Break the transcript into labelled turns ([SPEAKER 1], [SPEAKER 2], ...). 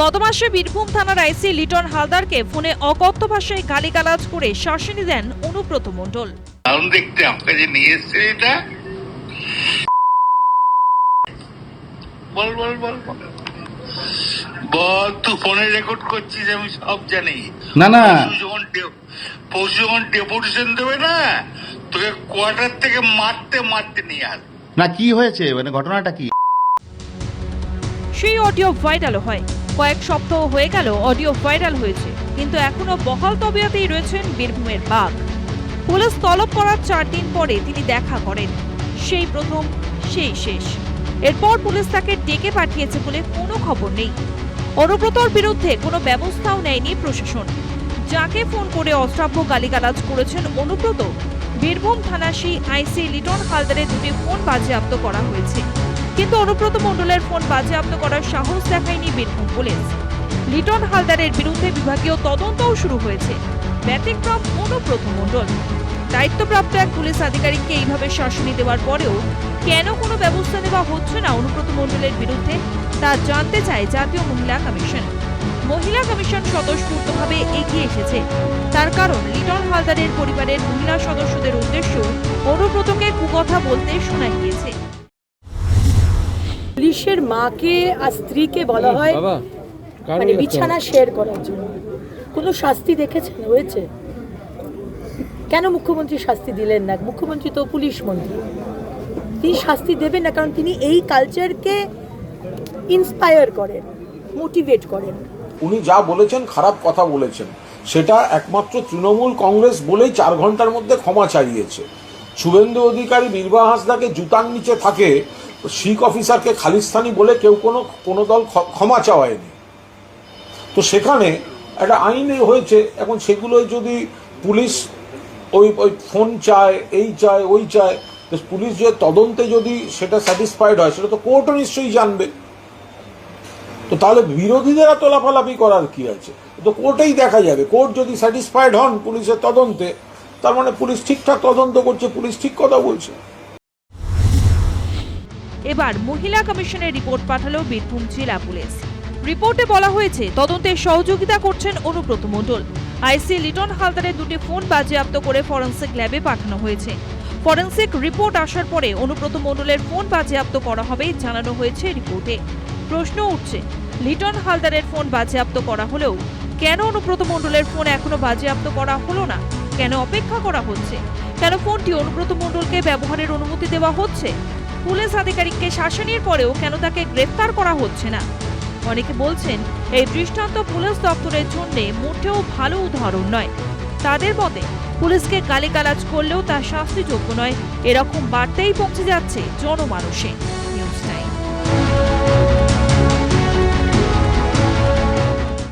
[SPEAKER 1] গত মাসে বীরভূম থানার আইসি লিটন হালদারকে ফোনে অকথ্য ভাষায় গালিগালাজ করে শাসনি দেন অনুব্রত মণ্ডল।
[SPEAKER 2] দারুণ দেখতে নিয়ে এসছে এটা? বল বল বল বল। তুই ফোনে রেকর্ড করছিস আমি সব জানি।
[SPEAKER 3] না না।
[SPEAKER 2] যখন পরশু যখন ডেপুটেশন দেবে না তোকে কোয়ার্টার থেকে মারতে মারতে নিয়ে আস।
[SPEAKER 3] না কি হয়েছে? মানে ঘটনাটা কি?
[SPEAKER 1] সেই অডিও ভাইরাল হয়। কয়েক সপ্তাহ হয়ে গেল অডিও ভাইরাল হয়েছে, কিন্তু এখনও বহাল তবিয়তেই রয়েছেন বীরভূমের বাঘ। পুলিশ তলব করার চার দিন পরে তিনি দেখা করেন। সেই প্রথম, সেই শেষ। এরপর পুলিশ তাকে ডেকে পাঠিয়েছে বলে কোনো খবর নেই। অনুব্রতর বিরুদ্ধে কোনো ব্যবস্থাও নেয়নি প্রশাসন। যাকে ফোন করে অশ্রাব্য গালিগালাজ করেছেন অনুব্রত, বীরভূম থানাসি আইসি লিটন হালদারের দুটি ফোন বাজেয়াপ্ত করা হয়েছে। কিন্তু অনুব্রত মণ্ডলের ফোন বাজেয়াপ্ত করার সাহস দেখায়নি বীরভূম পুলিশ। লিটন হালদারের বিরুদ্ধে বিভাগীয় তদন্তও শুরু হয়েছে। ব্যতিক্রম অনুব্রত মণ্ডল। দায়িত্বপ্রাপ্ত এক পুলিশ আধিকারিককে এইভাবে শাসনি দেওয়ার পরেও কেন কোনো ব্যবস্থা নেওয়া হচ্ছে না অনুব্রত মণ্ডলের বিরুদ্ধে, তা জানতে চায় জাতীয় মহিলা কমিশন। মহিলা কমিশন স্বতঃস্ফূর্তভাবে এগিয়ে এসেছে। তার কারণ লিটন হালদারের পরিবারের মহিলা সদস্যদের উদ্দেশ্য অনুব্রতকে কুকথা বলতে শোনা গিয়েছে।
[SPEAKER 4] পুলিশের মাকে আর স্ত্রীকে বলা হয় মানে বিছানা শেয়ার করার জন্য। কোনো শাস্তি দেখেছেন? হয়েছে? কেন মুখ্যমন্ত্রী শাস্তি দিলেন না? মুখ্যমন্ত্রী তো পুলিশ মন্ত্রী। তিনি শাস্তি দেবেন না কারণ তিনি এই কালচারকে ইন্সপায়ার করেন মোটিভেট করেন।
[SPEAKER 5] উনি যা বলেছেন খারাপ কথা বলেছেন। সেটা একমাত্র তৃণমূল কংগ্রেস বলেই চার ঘণ্টার মধ্যে ক্ষমা চাইয়েছে। শুভেন্দু অধিকারী বীরবা হাসদাকে জুতার নিচে থাকে, শিখ অফিসারকে খালিস্তানি বলে কেউ কোনো কোনো দল ক্ষমা চাওয়ায়নি। তো সেখানে একটা আইনে হয়েছে, এখন সেগুলোই যদি পুলিশ ওই ওই ফোন চায়, এই চায়, ওই চায়, তো পুলিশ যে তদন্তে যদি সেটা স্যাটিসফাইড হয়, সেটা তো কোর্টও নিশ্চয়ই জানবে। তো তাহলে বিরোধীদের এত লাফালাফি করার কি আছে? তো কোর্টেই দেখা যাবে। কোর্ট যদি স্যাটিসফাইড হন পুলিশের তদন্তে তার মানে পুলিশ ঠিকঠাক তদন্ত করছে, পুলিশ ঠিক কথা বলছে।
[SPEAKER 1] এবার মহিলা কমিশনের রিপোর্ট পাঠালো বীরভূম জেলা পুলিশ। রিপোর্টে বলা হয়েছে, তদন্তে সহযোগিতা করছেন অনুব্রত মণ্ডল। আইসি লিটন হালদারের দুটি ফোন বাজেয়াপ্ত করে ফরেনসিক ল্যাবে পাঠানো হয়েছে। ফরেনসিক রিপোর্ট আসার পরে অনুব্রত মণ্ডলের ফোন বাজেয়াপ্ত করা হবে জানানো হয়েছে রিপোর্টে। প্রশ্ন উঠছে, লিটন হালদারের ফোন বাজেয়াপ্ত করা হলেও কেন অনুব্রত মণ্ডলের ফোন এখনও বাজেয়াপ্ত করা হলো না? কেন অপেক্ষা করা হচ্ছে? কেন ফোনটি অনুব্রত মণ্ডলকে ব্যবহারের অনুমতি দেওয়া হচ্ছে? পুলিশ আধিকারিককে শাসনের পরেও কেন তাকে গ্রেফতার করা হচ্ছে না? অনেকে বলছেন, এই দৃষ্টান্ত পুলিশ দপ্তরের জন্য মোটেও ভালো উদাহরণ নয়। তাদের মতে, পুলিশকে গালিগালাজ করলেও তা শাস্তিযোগ্য নয়। এরকম বার্তাই পৌঁছে যাচ্ছে জনমানুষে। News time